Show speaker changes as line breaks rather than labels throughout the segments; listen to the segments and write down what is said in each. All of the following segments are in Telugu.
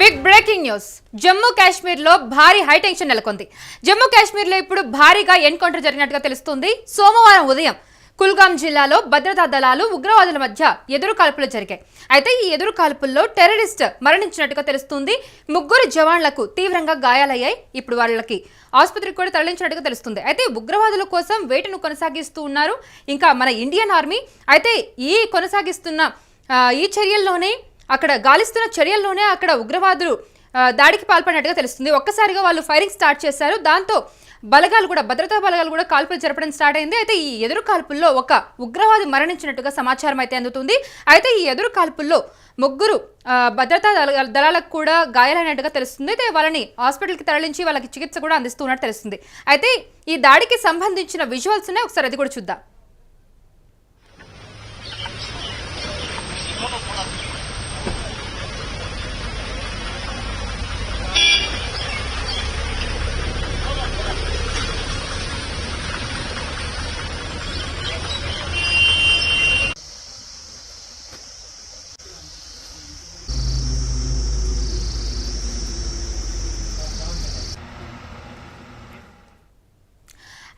Big breaking news. జమ్మూ కాశ్మీర్లో భారీ హైటెన్షన్ నెలకొంది. జమ్మూ కాశ్మీర్లో ఇప్పుడు భారీగా ఎన్కౌంటర్ జరిగినట్టుగా తెలుస్తుంది. సోమవారం ఉదయం కుల్గాం జిల్లాలో భద్రతా దళాలు ఉగ్రవాదుల మధ్య ఎదురు కాల్పులు జరిగాయి. అయితే ఈ ఎదురు కాల్పుల్లో టెర్రరిస్ట్ మరణించినట్టుగా తెలుస్తుంది. ముగ్గురు జవాన్లకు తీవ్రంగా గాయాలయ్యాయి. ఇప్పుడు వాళ్ళకి ఆసుపత్రికి కూడా తరలించినట్టుగా తెలుస్తుంది. అయితే ఉగ్రవాదుల కోసం వేటను కొనసాగిస్తూ ఉన్నారు. ఇంకా మన ఇండియన్ ఆర్మీ. అయితే ఈ కొనసాగిస్తున్న ఈ చర్యల్లోనే అక్కడ గాలిస్తున్న చర్యల్లోనే అక్కడ ఉగ్రవాదులు దాడికి పాల్పడినట్టుగా తెలుస్తుంది. ఒక్కసారిగా వాళ్ళు ఫైరింగ్ స్టార్ట్ చేశారు. దాంతో బలగాలు కూడా భద్రతా బలగాలు కూడా కాల్పులు జరపడం స్టార్ట్ అయింది. అయితే ఈ ఎదురు కాల్పుల్లో ఒక ఉగ్రవాది మరణించినట్టుగా సమాచారం అయితే అందుతుంది. అయితే ఈ ఎదురు కాల్పుల్లో ముగ్గురు భద్రతా దళ- దళాలకు కూడా గాయాలైనట్టుగా తెలుస్తుంది. అయితే వాళ్ళని హాస్పిటల్కి తరలించి వాళ్ళకి చికిత్స కూడా అందిస్తున్నట్టు తెలుస్తుంది. అయితే ఈ దాడికి సంబంధించిన విజువల్స్నే ఒకసారి అది కూడా చూద్దాం.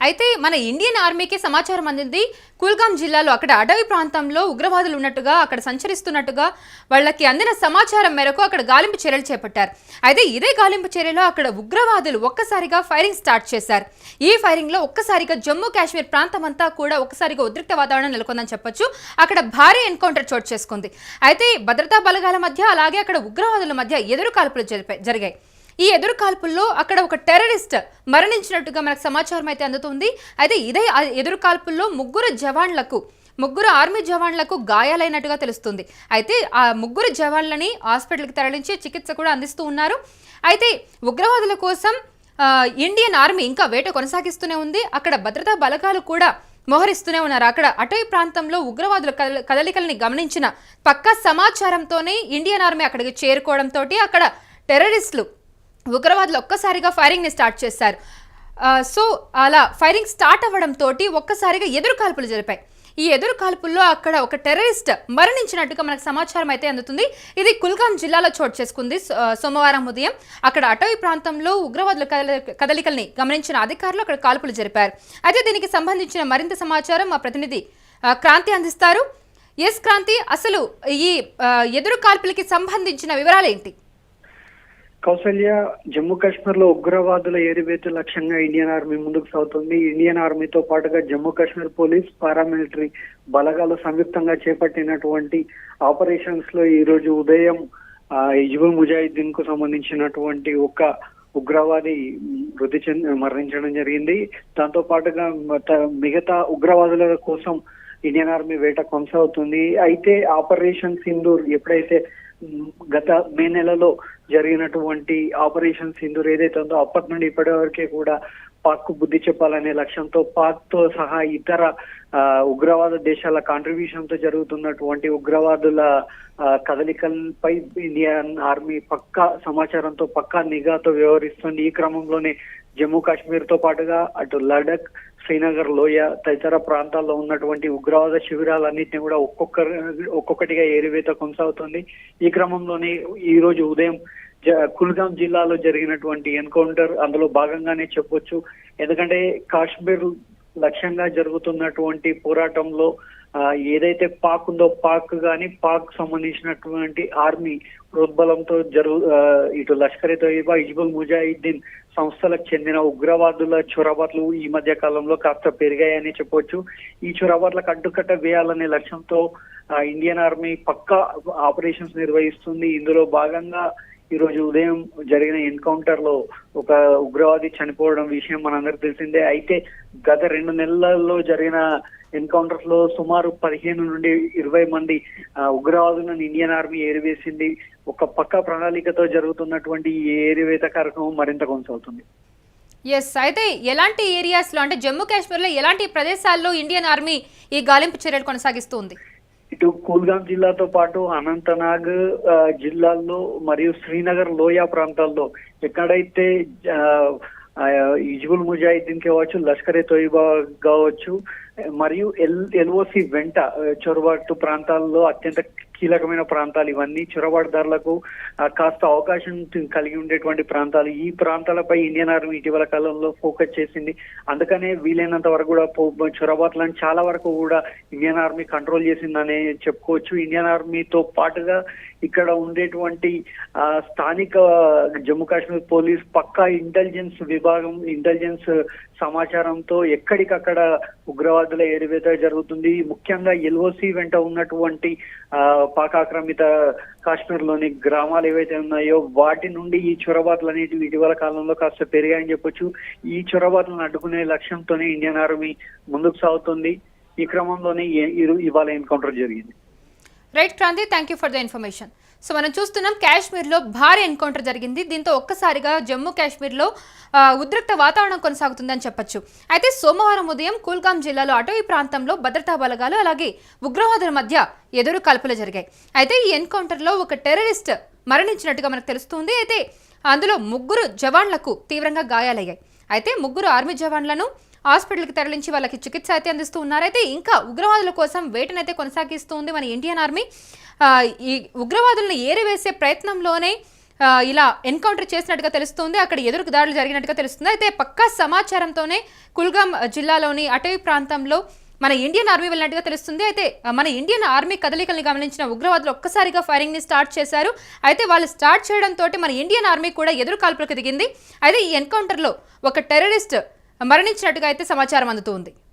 అయితే మన ఇండియన్ ఆర్మీకి సమాచారం అందింది కుల్గాం జిల్లాలో అక్కడ అడవి ప్రాంతంలో ఉగ్రవాదులు ఉన్నట్టుగా అక్కడ సంచరిస్తున్నట్టుగా వాళ్ళకి అందిన సమాచారం మేరకు అక్కడ గాలింపు చర్యలు చేపట్టారు. అయితే ఇదే గాలింపు చర్యలో అక్కడ ఉగ్రవాదులు ఒక్కసారిగా ఫైరింగ్ స్టార్ట్ చేశారు. ఈ ఫైరింగ్లో ఒక్కసారిగా జమ్మూ కాశ్మీర్ ప్రాంతం అంతా కూడా ఒక్కసారిగా ఉద్రిక్త వాతావరణం నెలకొందని చెప్పొచ్చు. అక్కడ భారీ ఎన్కౌంటర్ చోటు చేసుకుంది. అయితే భద్రతా బలగాల మధ్య అలాగే అక్కడ ఉగ్రవాదుల మధ్య ఎదురు కాల్పులు జరిపాయి జరిగాయి. ఈ ఎదురు కాల్పుల్లో అక్కడ ఒక టెర్రరిస్ట్ మరణించినట్టుగా మనకు సమాచారం అయితే అందుతుంది. అయితే ఇదే ఎదురు కాల్పుల్లో ముగ్గురు జవాన్లకు ముగ్గురు ఆర్మీ జవాన్లకు గాయాలైనట్టుగా తెలుస్తుంది. అయితే ఆ ముగ్గురు జవాన్లని హాస్పిటల్కి తరలించి చికిత్స కూడా అందిస్తూ ఉన్నారు. అయితే ఉగ్రవాదుల కోసం ఇండియన్ ఆర్మీ ఇంకా వేట కొనసాగిస్తూనే ఉంది. అక్కడ భద్రతా బలగాలు కూడా మోహరిస్తూనే ఉన్నారు. అక్కడ అటవీ ప్రాంతంలో ఉగ్రవాదుల కదలికల్ని గమనించిన పక్కా సమాచారంతోనే ఇండియన్ ఆర్మీ అక్కడికి చేరుకోవడంతో అక్కడ టెర్రరిస్టులు ఉగ్రవాదులు ఒక్కసారిగా ఫైరింగ్ని స్టార్ట్ చేశారు. సో అలా ఫైరింగ్ స్టార్ట్ అవ్వడంతో ఒక్కసారిగా ఎదురు కాల్పులు జరిపాయి. ఈ ఎదురు కాల్పుల్లో అక్కడ ఒక టెర్రరిస్ట్ మరణించినట్టుగా మనకు సమాచారం అయితే అందుతుంది. ఇది కుల్గాం జిల్లాలో చోటు చేసుకుంది. సో- సోమవారం ఉదయం అక్కడ అటవీ ప్రాంతంలో ఉగ్రవాదుల కదలికల్ని గమనించిన అధికారులు అక్కడ కాల్పులు జరిపారు. అయితే దీనికి సంబంధించిన మరింత సమాచారం మా ప్రతినిధి క్రాంతి అందిస్తారు. ఎస్ క్రాంతి అసలు ఈ ఎదురు కాల్పులకి సంబంధించిన వివరాలు ఏంటి
కౌసల్య జమ్మూ కాశ్మీర్లో ఉగ్రవాదుల ఏరివేత లక్ష్యంగా ఇండియన్ ఆర్మీ ముందుకు సాగుతుంది. ఇండియన్ ఆర్మీతో పాటుగా జమ్మూ కాశ్మీర్ పోలీస్ పారామిలిటరీ బలగాలు సంయుక్తంగా చేపట్టినటువంటి ఆపరేషన్స్లో ఈ రోజు ఉదయం ఆ, ముజాహిద్దీన్కు సంబంధించినటువంటి ఒక ఉగ్రవాది మృతి చెంది మరణించడం జరిగింది. దాంతో పాటుగా మిగతా ఉగ్రవాదుల కోసం ఇండియన్ ఆర్మీ వేట కొనసాగుతుంది. అయితే ఆపరేషన్ సింధూర్ ఎప్పుడైతే గత మే నెలలో జరిగినటువంటి ఆపరేషన్ సింధూర్ ఏదైతే ఉందో అప్పటి నుండి ఇప్పటి వరకే కూడా పాక్కు బుద్ధి చెప్పాలనే లక్ష్యంతో పాక్తో సహా ఇతర ఆ, ఉగ్రవాద దేశాల కాంట్రిబ్యూషన్తో జరుగుతున్నటువంటి ఉగ్రవాదుల ఆ, కదలికలపై ఇండియన్ ఆర్మీ పక్కా సమాచారంతో పక్కా నిఘాతో వ్యవహరిస్తుంది. ఈ క్రమంలోనే జమ్మూ కాశ్మీర్తో పాటుగా అటు లడక్ శ్రీనగర్ లోయ తదితర ప్రాంతాల్లో ఉన్నటువంటి ఉగ్రవాద శిబిరాలన్నింటినీ కూడా ఒక్కొక్క ఒక్కొక్కటిగా ఏరివేత కొనసాగుతుంది. ఈ క్రమంలోనే ఈ రోజు ఉదయం కుల్గాం జిల్లాలో జరిగినటువంటి ఎన్కౌంటర్ అందులో భాగంగానే చెప్పొచ్చు. ఎందుకంటే కాశ్మీర్ లక్ష్యంగా జరుగుతున్నటువంటి పోరాటంలో ఆ, ఏదైతే పాక్ ఉందో పాక్ గాని పాక్ సంబంధించినటువంటి ఆర్మీ ప్రోద్బలంతో జరుగు ఆ, ఇటు లష్కర్ తోయిబా హిజ్బుల్ ముజాహిద్దీన్ సంస్థలకు చెందిన ఉగ్రవాదుల చొరబాట్లు ఈ మధ్య కాలంలో కాస్త పెరిగాయని చెప్పొచ్చు. ఈ చొరబాట్లకు అడ్డుకట్ట వేయాలనే లక్ష్యంతో ఆ, ఇండియన్ ఆర్మీ పక్కా ఆపరేషన్స్ నిర్వహిస్తుంది. ఇందులో భాగంగా ఈ రోజు ఉదయం జరిగిన ఎన్కౌంటర్లో ఒక ఉగ్రవాది చనిపోవడం విషయం మనందరికి తెలిసిందే. అయితే గత రెండు నెలల్లో జరిగిన ఎన్కౌంటర్స్లో సుమారు పదిహేను నుండి ఇరవై మంది ఉగ్రవాదులను ఇండియన్ ఆర్మీ ఏరివేసింది. ఒక పక్క ప్రణాళికతో జరుగుతున్నటువంటి ఈ ఏరివేత కార్యక్రమం మరింత కొనసాగుతుంది.
ఎస్ అయితే ఎలాంటి ఏరియాస్లో అంటే జమ్మూ కాశ్మీర్లో ఎలాంటి ప్రదేశాల్లో ఇండియన్ ఆర్మీ ఈ గాలింపు చర్యలు కొనసాగిస్తుంది?
ఇటు కుల్గాం జిల్లాతో పాటు అనంతనాగ్ ఆ, జిల్లాల్లో మరియు శ్రీనగర్ లోయ ప్రాంతాల్లో ఎక్కడైతే ఇజ్బుల్ ముజాహిద్దీన్ కావచ్చు లష్కరే తోయిబా కావచ్చు మరియు ఎల్ ఎల్ఓసి వెంట చొరబాటు ప్రాంతాల్లో అత్యంత కీలకమైన ప్రాంతాలు ఇవన్నీ చొరబాటుదారులకు ధరలకు కాస్త అవకాశం కలిగి ఉండేటువంటి ప్రాంతాలు. ఈ ప్రాంతాలపై ఇండియన్ ఆర్మీ ఇటీవల కాలంలో ఫోకస్ చేసింది. అందుకనే వీలైనంత వరకు కూడా పో- చొరబాట్లను చాలా వరకు కూడా ఇండియన్ ఆర్మీ కంట్రోల్ చేసిందనే చెప్పుకోవచ్చు. ఇండియన్ ఆర్మీతో పాటుగా ఇక్కడ ఉండేటువంటి స్థానిక జమ్మూ కాశ్మీర్ పోలీస్ పక్కా ఇంటెలిజెన్స్ విభాగం ఇంటెలిజెన్స్ సమాచారంతో ఎక్కడికక్కడ ఉగ్రవాదుల ఏరివేత జరుగుతుంది. ముఖ్యంగా ఎల్ఓసి వెంట ఉన్నటువంటి ఆ, పాక్ కాశ్మీర్లోని గ్రామాలు ఏవైతే ఉన్నాయో వాటి నుండి ఈ చొరబాట్లు అనేటివి ఇటీవల కాలంలో కాస్త పెరిగాయని చెప్పొచ్చు. ఈ చొరబాట్లను అడ్డుకునే లక్ష్యంతోనే ఇండియన్ ఆర్మీ ముందుకు సాగుతుంది. ఈ క్రమంలోనే ఇవాళ ఎన్కౌంటర్ జరిగింది.
Right Kranti thank you for the information. So మనం చూస్తున్నాం కాశ్మీర్లో భారీ ఎన్కౌంటర్ జరిగింది. దీంతో ఒక్కసారిగా జమ్మూ కాశ్మీర్లో ఉద్రిక్త వాతావరణం కొనసాగుతుందని చెప్పొచ్చు. అయితే సోమవారం ఉదయం కుల్గాం జిల్లాలో అటవీ ప్రాంతంలో భద్రతా బలగాలు అలాగే ఉగ్రవాదుల మధ్య ఎదురు కల్పలు జరిగాయి. అయితే ఈ ఎన్కౌంటర్లో ఒక టెర్రరిస్ట్ మరణించినట్టుగా మనకు తెలుస్తుంది. అయితే అందులో ముగ్గురు జవాన్లకు తీవ్రంగా గాయాలయ్యాయి. అయితే ముగ్గురు ఆర్మీ జవాన్లను హాస్పిటల్కి తరలించి వాళ్ళకి చికిత్స అయితే అందిస్తూ ఉన్నారైతే ఇంకా ఉగ్రవాదుల కోసం వేటనైతే కొనసాగిస్తుంది మన ఇండియన్ ఆర్మీ. ఈ ఉగ్రవాదులను ఏరివేసే ప్రయత్నంలోనే ఇలా ఎన్కౌంటర్ చేసినట్టుగా తెలుస్తుంది. అక్కడ ఎదురు దాడులు జరిగినట్టుగా తెలుస్తుంది. అయితే పక్కా సమాచారంతోనే కుల్గాం జిల్లాలోని అటవీ ప్రాంతంలో మన ఇండియన్ ఆర్మీ వెళ్ళినట్టుగా తెలుస్తుంది. అయితే మన ఇండియన్ ఆర్మీ కదలికల్ని గమనించిన ఉగ్రవాదులు ఒక్కసారిగా ఫైరింగ్ని స్టార్ట్ చేశారు. అయితే వాళ్ళు స్టార్ట్ చేయడంతో మన ఇండియన్ ఆర్మీ కూడా ఎదురు కాల్పులకు దిగింది. అయితే ఈ ఎన్కౌంటర్లో ఒక టెర్రరిస్ట్ మరణించినట్టుగా అయితే సమాచారం అందుతోంది